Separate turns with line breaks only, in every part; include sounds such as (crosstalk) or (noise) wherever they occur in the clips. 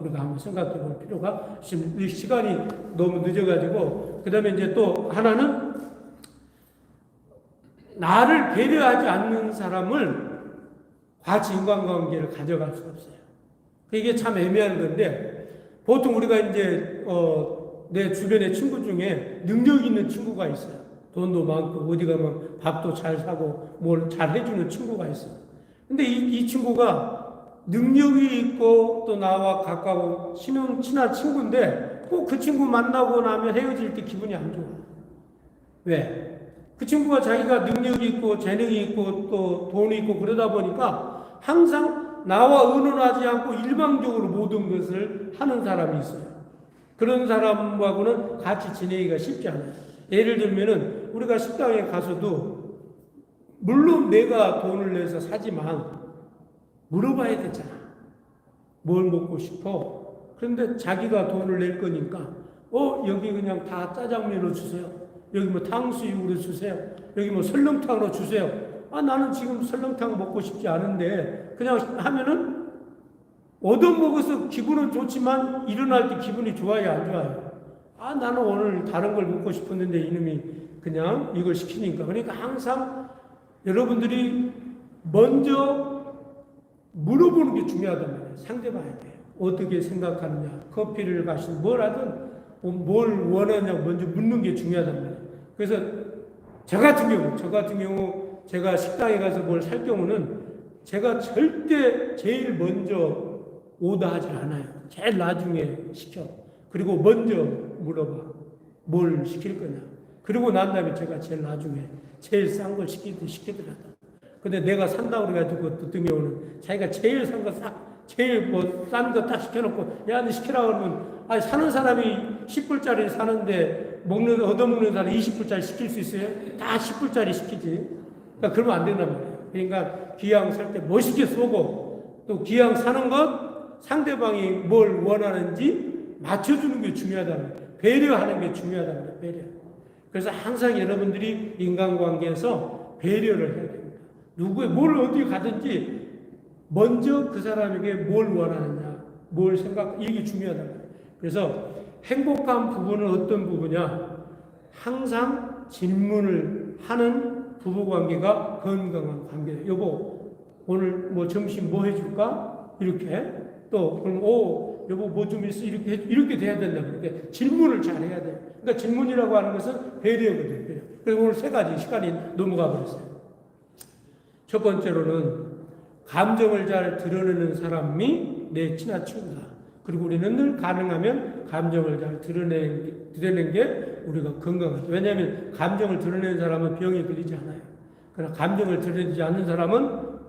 우리가 한번 생각해 볼 필요가 있습니다. 이 시간이 너무 늦어가지고 그 다음에 이제 또 하나는 나를 배려하지 않는 사람을 같이 인간관계를 가져갈 수 없어요. 이게 참 애매한 건데 보통 우리가 이제 어, 내 주변의 친구 중에 능력 있는 친구가 있어요. 돈도 많고 어디 가면 밥도 잘 사고 뭘 잘 해주는 친구가 있어요. 근데 이, 이 친구가 능력이 있고 또 나와 가까운 친한, 친한 친구인데 꼭 그 친구 만나고 나면 헤어질 때 기분이 안 좋아. 왜? 그 친구가 자기가 능력이 있고 재능이 있고 또 돈이 있고 그러다 보니까 항상 나와 의논하지 않고 일방적으로 모든 것을 하는 사람이 있어요. 그런 사람하고는 같이 지내기가 쉽지 않아요. 예를 들면은 우리가 식당에 가서도 물론 내가 돈을 내서 사지만 물어봐야 되잖아. 뭘 먹고 싶어? 그런데 자기가 돈을 낼 거니까 어 여기 그냥 다 짜장면으로 주세요. 여기 뭐 탕수육으로 주세요. 여기 뭐 설렁탕으로 주세요. 아 나는 지금 설렁탕 먹고 싶지 않은데 그냥 하면은 얻어먹어서 기분은 좋지만 일어날 때 기분이 좋아요 안 좋아요? 아 나는 오늘 다른 걸 먹고 싶었는데 이놈이 그냥 이걸 시키니까 그러니까 항상 여러분들이 먼저 물어보는 게 중요하단 말이에요. 상대방에게 어떻게 생각하느냐, 커피를 마신 뭘 하든 뭐뭘 원하냐 먼저 묻는 게 중요하단 말이에요. 그래서 저 같은 경우, 저 같은 경우 제가 식당에 가서 뭘 살 경우는 제가 절대 제일 먼저 오더하지 않아요. 제일 나중에 시켜. 그리고 먼저 물어봐. 뭘 시킬 거냐. 그리고 난 다음에 제가 제일 나중에 제일 싼 걸 시키든 시키더라도. 근데 내가 산다고 그래가지고 어떤 경우는 자기가 제일 산 거 싹, 제일 뭐 싼 거 딱 시켜놓고, 야, 너 시키라고 그러면, 아니, 사는 사람이 10불짜리 사는데, 먹는, 얻어먹는 사람이 20불짜리 시킬 수 있어요? 다 10불짜리 시키지. 그러니까 그러면 안 말이에요. 그러니까 기왕 살 때 멋있게 쏘고, 또 기왕 사는 것, 상대방이 뭘 원하는지 맞춰주는 게 중요하다는 거예요. 배려하는 게 중요하다는 거예요, 배려. 그래서 항상 여러분들이 인간관계에서 배려를 해야 됩니다. 누구의 뭘 어디 가든지 먼저 그 사람에게 뭘 원하느냐, 뭘 생각, 이게 중요하다. 그래서 행복한 부분은 어떤 부분이냐? 항상 질문을 하는 부부 관계가 건강한 관계예요. 여보, 오늘 뭐 점심 뭐 해줄까? 이렇게 또 그럼 오 여보 뭐 좀 있어 이렇게 해- 이렇게 돼야 된다. 그러니까 질문을 잘 해야 돼. 그러니까 질문이라고 하는 것은 배려거든요. 배려. 그래서 오늘 세 가지 시간이 넘어가 버렸어요. 첫 번째로는 감정을 잘 드러내는 사람이 내 친한 친구다. 그리고 우리는 늘 가능하면 감정을 잘 드러내는, 드러내는 게 우리가 건강하다. 왜냐하면 감정을 드러내는 사람은 병에 걸리지 않아요. 그러나 감정을 드러내지 않는 사람은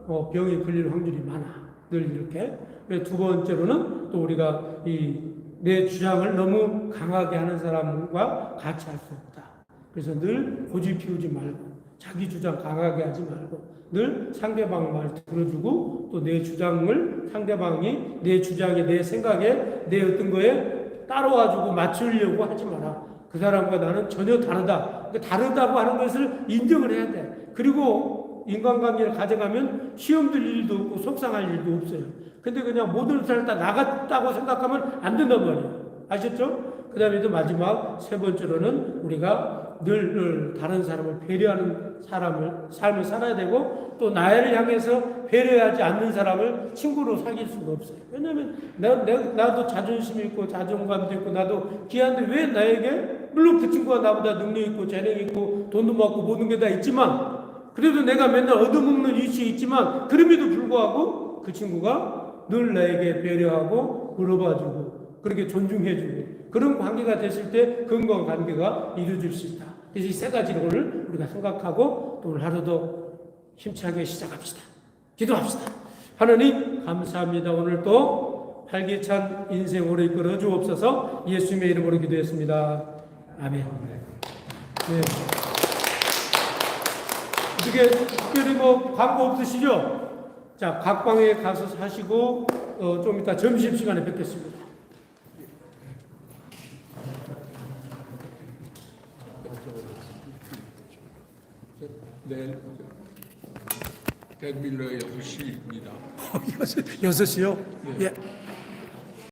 어, 병에 걸릴 확률이 많아. 늘 이렇게. 두 번째로는 또 우리가 이 내 주장을 너무 강하게 하는 사람과 같이 할 수 없다. 그래서 늘 고집 피우지 말고 자기 주장 강하게 하지 말고 늘 상대방 말 들어주고 또 내 주장을 상대방이 내 주장에 내 생각에 내 어떤 거에 따라와주고 맞추려고 하지 마라. 그 사람과 나는 전혀 다르다. 그 다르다고 하는 것을 인정을 해야 돼. 그리고 인간관계를 가져가면 시험 들 일도 없고 속상할 일도 없어요. 근데 그냥 모든 사람 다 나갔다고 생각하면 안 된단 말이에요. 아셨죠? 그 다음에 또 마지막 세 번째로는 우리가 늘, 늘 다른 사람을 배려하는 사람을, 삶을 살아야 되고 또 나를 향해서 배려하지 않는 사람을 친구로 사귈 수가 없어요. 왜냐면 나, 내, 나도 자존심 있고 자존감도 있고 나도 귀한데 왜 나에게 물론 그 친구가 나보다 능력 있고 재능 있고 돈도 많고 모든 게 다 있지만 그래도 내가 맨날 얻어먹는 위치에 있지만 그럼에도 불구하고 그 친구가 늘 나에게 배려하고 물어봐주고 그렇게 존중해주고 그런 관계가 됐을 때 건강한 관계가 이루어질 수 있다. 그래서 이 세 가지를 우리가 생각하고 또 오늘 하루도 힘차게 시작합시다. 기도합시다. 하나님 감사합니다. 오늘 또 활기찬 인생 오래 이끌어 주옵소서 예수님의 이름으로 기도했습니다. 아멘. 네. 어떻게 특별히 뭐 광고 없으시죠? 자, 각 방에 가서 사시고 어, 좀 이따 점심 시간에 뵙겠습니다.
내일 백밀러의 6시입니다. (laughs)
여섯, 여섯 시요? 예.